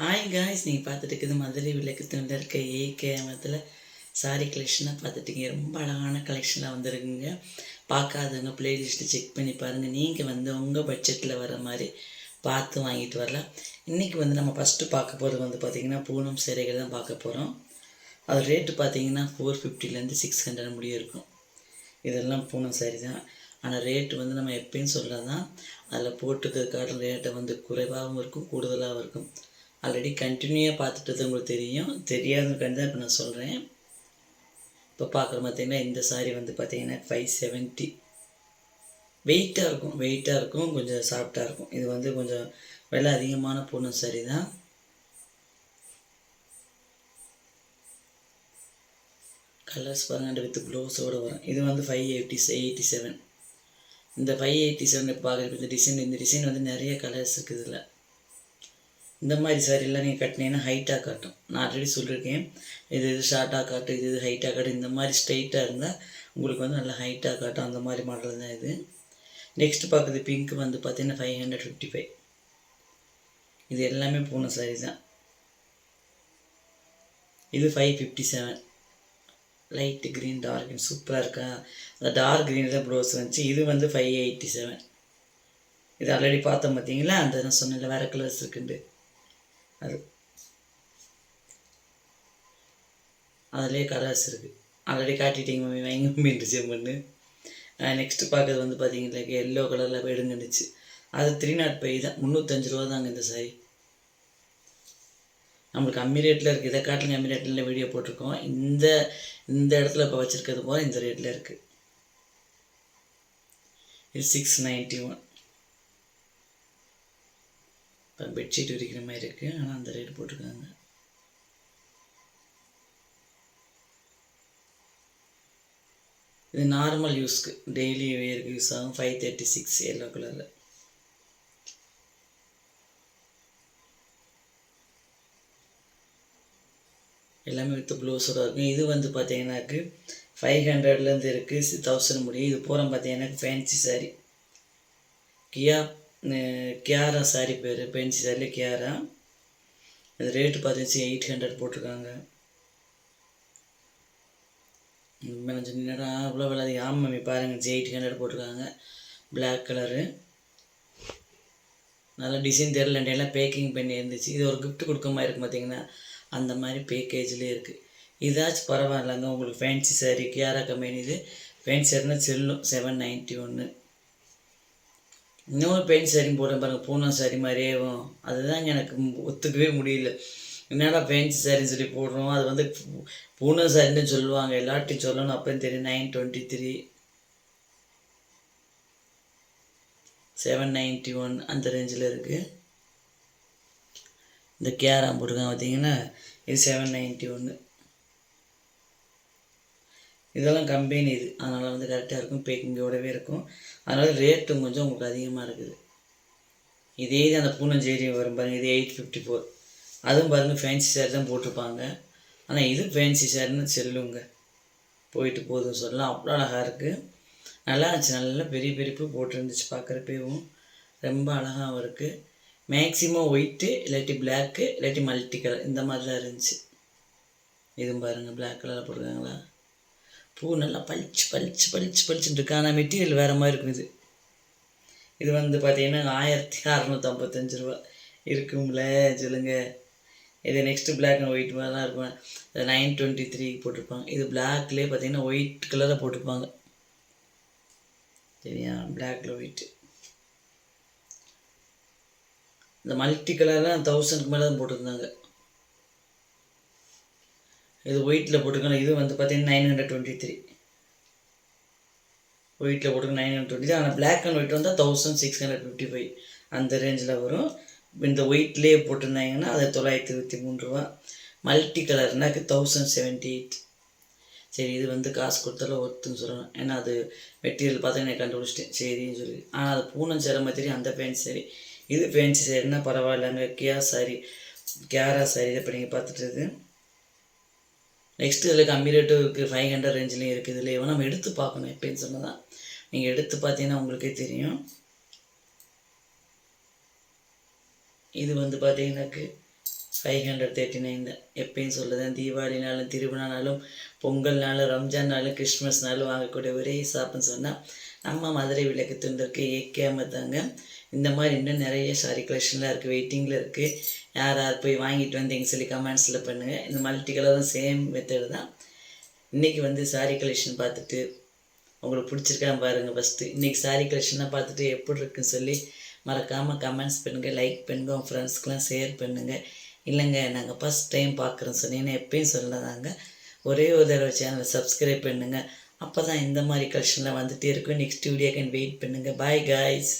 Hi guys நீங்கள் பார்த்துட்டு இருக்குது மதுரை விளக்கு தூண்டில் இருக்க ஏகேமத்தில் சாரி கலெக்ஷனாக பார்த்துட்டீங்க ரொம்ப அழகான கலெக்ஷனாக வந்துருக்குங்க. பார்க்காதவங்க ப்ளேலிஸ்ட்டு செக் பண்ணி பாருங்கள் நீங்கள் வந்து உங்கள் பட்ஜெட்டில் வர மாதிரி பார்த்து வாங்கிட்டு வரலாம். இன்றைக்கி வந்து நம்ம ஃபஸ்ட்டு பார்க்க போகிறது வந்து பார்த்திங்கன்னா பூனம் சேரைகள் தான் பார்க்க போகிறோம் அது ரேட்டு பார்த்தீங்கன்னா ஃபோர் ஃபிஃப்டிலேருந்து சிக்ஸ் ஹண்ட்ரட் முடியும் இருக்கும். இதெல்லாம் பூனம் சேரீ தான். ஆனால் ரேட்டு வந்து நம்ம எப்பயும் சொல்லலாம். அதில் போட்டுக்கிறதுக்காக ரேட்டை வந்து குறைவாகவும் இருக்கும் கூடுதலாகவும் இருக்கும். ஆல்ரெடி கண்டினியூவாக பார்த்துட்டு உங்களுக்கு தெரியும். தெரியாதவங்க தான் இப்போ நான் சொல்கிறேன் இப்போ பார்க்குற பார்த்தீங்கன்னா இந்த சாரி வந்து பார்த்தீங்கன்னா ஃபைவ் செவன்ட்டி வெயிட்டாக இருக்கும். வெயிட்டாக இருக்கும். கொஞ்சம் சாஃப்டாக இருக்கும். இது வந்து கொஞ்சம் விலை அதிகமான பூனம் சாரி தான். கலர்ஸ் பாருங்கள் வித் ப்ளவுஸோடு வரும். இது வந்து ஃபைவ் எயிட்டி எயிட்டி செவன் இந்த ஃபைவ் எயிட்டி செவன் பார்க்குறது இந்த டிசைன் இந்த டிசைன் வந்து நிறைய கலர்ஸ் இருக்குது இதில். இந்த மாதிரி சாரீலாம் நீங்கள் கட்டினீங்கன்னா ஹைட்டாக காட்டும். நான் ஆல்ரெடி சொல்லியிருக்கேன். இது இது ஷார்ட்டாக காட்டும் இது இது ஹைட்டாக காட்டும் இந்த மாதிரி ஸ்ட்ரைட்டாக இருந்தால் உங்களுக்கு வந்து நல்லா ஹைட்டாக காட்டும். அந்த மாதிரி மாடல் தான் இது. நெக்ஸ்ட் பார்க்குறது பிங்க் வந்து பார்த்தீங்கன்னா ஃபைவ் ஹண்ட்ரட் ஃபிஃப்டி ஃபைவ் இது எல்லாமே பூனை சாரீ தான். இது five fifty seven light green dark green சூப்பராக இருக்கா? அந்த டார்க் க்ரீன் தான் ப்ளவுஸ் வந்துச்சு இது வந்து ஃபைவ் எயிட்டி செவன் இது ஆல்ரெடி பார்த்தோம் பார்த்தீங்களா? அந்த நான் சொன்னேன்ல வேறு கலர்ஸ் இருக்குண்டு அது. அதிலே கலர்ஸ் இருக்குது ஆல்ரெடி காட்டிட்டீங்க மம்மி வாங்கி மீன் டிசைன் பண்ணு நெக்ஸ்ட்டு பார்க்குறது வந்து பார்த்தீங்கன்னா எல்லோ கலரில் எடுங்கண்டுச்சு அது த்ரீ நாட் பை தான். முந்நூற்றஞ்சு ரூபா தாங்க இந்த சாரி நம்மளுக்கு கம்மி ரேட்டில் இருக்குது இதை காட்டிலும் கம்மி ரேட்டில் வீடியோ போட்டிருக்கோம். இந்த இந்த இடத்துல இப்போ வச்சுருக்கிறது போல் இந்த ரேட்டில் இருக்குது இது சிக்ஸ் நைன்ட்டி ஒன் பெட்ஷீட் விரிக்கிற மாதிரி இருக்குது ஆனால் அந்த ரேட் போட்டிருக்காங்க. இது நார்மல் யூஸ்க்கு டெய்லி வேருக்கு யூஸ் ஆகும். ஃபைவ் தேர்ட்டி சிக்ஸ் எல்லோ கலரில் எல்லாமே வித்து ப்ளவுஸோட இருக்கும். இது வந்து பார்த்தீங்கன்னாக்கு ஃபைவ் ஹண்ட்ரட்லேருந்து இருக்குது தௌசண்ட் முடியும். இது பூரா பார்த்தீங்கன்னா ஃபேன்சி சாரி கியா கியாரா சாரி பேர் ஃபேன்சி சாரியில் கியாரா. இது ரேட்டு பார்த்தீங்கன்னா எயிட் ஹண்ட்ரட் போட்டிருக்காங்க. நான் சொன்னீங்கன்னா அவ்வளோ விலை? அதிகம் ஆமாம் மம்மி பாருங்கள் எயிட் ஹண்ட்ரட் போட்டிருக்காங்க. பிளாக் கலரு நல்லா டிசைன் தெரில எல்லாம் பேக்கிங் பண்ணி இருந்துச்சு. இது ஒரு கிஃப்ட் கொடுக்க மாதிரி இருக்கும் பார்த்தீங்கன்னா அந்த மாதிரி பேக்கேஜ்லேயே இருக்குது இதாச்சும் பரவாயில்லங்க உங்களுக்கு ஃபேன்சி சாரி கியாரா கம்பெனி இது. ஃபேன்சி சாரினா செல்லும் செவன் நைன்ட்டி ஒன்று இன்னொரு பெயிண்ட் சாரி போடுறேன் பாருங்கள் பூனம் சாரி மாதிரியேவும் அதுதான் எனக்கு ஒத்துக்கவே முடியல. என்னடா பெயிண்ட் சாரின்னு சொல்லி போடுறோம்? அது வந்து பூனம் சாரின்னு சொல்லுவாங்க. எல்லாத்தையும் சொல்லணும். அப்போன்னு தெரியும் nine twenty three seven ninety one அந்த ரேஞ்சில் இருக்குது இந்த கேரம் போட்டிருக்காங்க பார்த்தீங்கன்னா இது செவன் நைன்ட்டி ஒன்று இதெல்லாம் கம்பெனி இது. அதனால் வந்து கரெக்டாக இருக்கும் பேக்கிங்கோடவே இருக்கும். அதனால் ரேட்டும் கொஞ்சம் உங்களுக்கு அதிகமாக இருக்குது. இதே இது அந்த பூனஞ்சேரி வரும் பாருங்கள் இது எயிட் ஃபிஃப்டி ஃபோர் அதுவும் பாருங்கள் ஃபேன்சி சேர் தான் போட்டிருப்பாங்க. ஆனால் இது ஃபேன்சி சேர்னு செல்லுங்க. போயிட்டு போதும் சொல்லலாம் அவ்வளோ அழகாக இருக்குது நல்லா இருந்துச்சு நல்லா பெரிய பெரிய பூ போட்டிருந்துச்சு பார்க்குறப்பேவும் ரொம்ப அழகாகவும் இருக்குது மேக்ஸிமம் ஒயிட்டு இல்லாட்டி பிளாக்கு இல்லாட்டி மல்டி கலர் இந்த மாதிரி தான் இருந்துச்சு. இதுவும் பாருங்கள் பிளாக் கலரில் போட்டிருக்காங்களா? பூ நல்லா பளிச்சு பளிச்சு பளிச்சு பளிச்சுட்டு இருக்கு ஆனால் மெட்டீரியல் வேறு மாதிரி இருக்கும் இது. இது வந்து பார்த்தீங்கன்னா ஆயிரத்தி அறநூற்றம்பத்தஞ்சு ரூபா. இருக்கும்ல சொல்லுங்கள் இது நெக்ஸ்ட்டு பிளாக் அண்ட் ஒயிட் மாதிரிலாம் இருக்கும். இது நைன் டுவெண்ட்டி த்ரீ போட்டிருப்பாங்க. இது பிளாக்லேயே பார்த்தீங்கன்னா ஒயிட் கலரில் போட்டிருப்பாங்க. சரியா? பிளாக்ல ஒயிட்டு இந்த மல்டி கலர்லாம் தௌசண்ட்க்கு மேலே தான் போட்டிருந்தாங்க. இது ஒயிட்டில் போட்டுக்கலாம் இது வந்து பார்த்தீங்கன்னா நைன் ஹண்ட்ரட் டுவெண்ட்டி த்ரீ ஒயிட்டில் போட்டுருக்க நைன் ஹண்ட்ரட் டுவெண்ட்டி ஆனால் பிளாக் அண்ட் ஒயிட் வந்தால் thousand six hundred fifty five அந்த ரேஞ்சில் வரும். இந்த ஒயிட்லேயே போட்டிருந்தாங்கன்னா அது தொள்ளாயிரத்தி இருபத்தி மூணு ரூபா. மல்டி கலர்னாக்கு தௌசண்ட் செவன்ட்டி எயிட் சரி இது வந்து காசு கொடுத்தாலும் ஒருத்துன்னு சொல்லணும் ஏன்னா அது மெட்டீரியல் பார்த்தீங்கன்னா கண்டுபிடிச்சிட்டேன். சரின்னு சொல்லி. ஆனால் அது பூனம் சேர மாதிரி அந்த பேண்ட் சரி. இது ஃபேன்சி சரின்னா பரவாயில்லங்க. கியா சாரி கேரா சாரி இதை இப்போ நீங்கள் பார்த்துட்டு நெக்ஸ்ட்டு இதில் கம்மி ரேட்டும் இருக்குது ஃபைவ் ஹண்ட்ரட் ரேஞ்சிலையும் இருக்குது இதில் நம்ம எடுத்து பார்க்கணும் எப்படின்னு சொன்னதான். நீங்கள் எடுத்து பார்த்தீங்கன்னா உங்களுக்கே தெரியும். இது வந்து பார்த்தீங்கன்னாக்கு ஃபைவ் ஹண்ட்ரட் தேர்ட்டி நைன் தான் எப்பயும் சொல்லுதேன் தீபாவளினாலும் திருவிழானாலும் பொங்கல்னாலும் ரம்ஜான்னாலும் கிறிஸ்மஸ்னாலும் வாங்கக்கூடிய ஒரே ஷாப்புன்னு சொன்னால் நம்ம மதுரை விளக்கு துண்டிருக்கு இருக்குது ஏகேம தாங்க இந்த மாதிரி இன்னும் நிறைய சாரி கலெக்ஷன்லாம் இருக்குது வெயிட்டிங்கில் இருக்குது யார் யார் போய் வாங்கிட்டு வந்தீங்க சொல்லி கமெண்ட்ஸில் பண்ணுங்கள் இந்த மல்டி கலரும் சேம் மெத்தடு தான். இன்றைக்கி வந்து சாரி கலெக்ஷன் பார்த்துட்டு உங்களுக்கு பிடிச்சிருக்கான்னு பாருங்கள் ஃபஸ்ட்டு இன்றைக்கி சாரி கலெக்ஷனாக பார்த்துட்டு எப்படி இருக்குன்னு சொல்லி மறக்காமல் கமெண்ட்ஸ் பண்ணுங்கள் லைக் பண்ணுங்கள் உங்கள் ஃப்ரெண்ட்ஸ்க்கெலாம் ஷேர் பண்ணுங்கள் இல்லைங்க நாங்கள் ஃபஸ்ட் டைம் பார்க்குறோன்னு சொன்னீங்கன்னா எப்பயும் சொல்லதாங்க ஒரே ஒரு தடவை சேனலை சப்ஸ்கிரைப் பண்ணுங்கள் அப்போ தான் இந்த மாதிரி கலெக்ஷன்லாம் வந்துகிட்டே இருக்கும். நெக்ஸ்ட் வீடியோக்கு வெயிட் பண்ணுங்கள் பாய் காய்ஸ்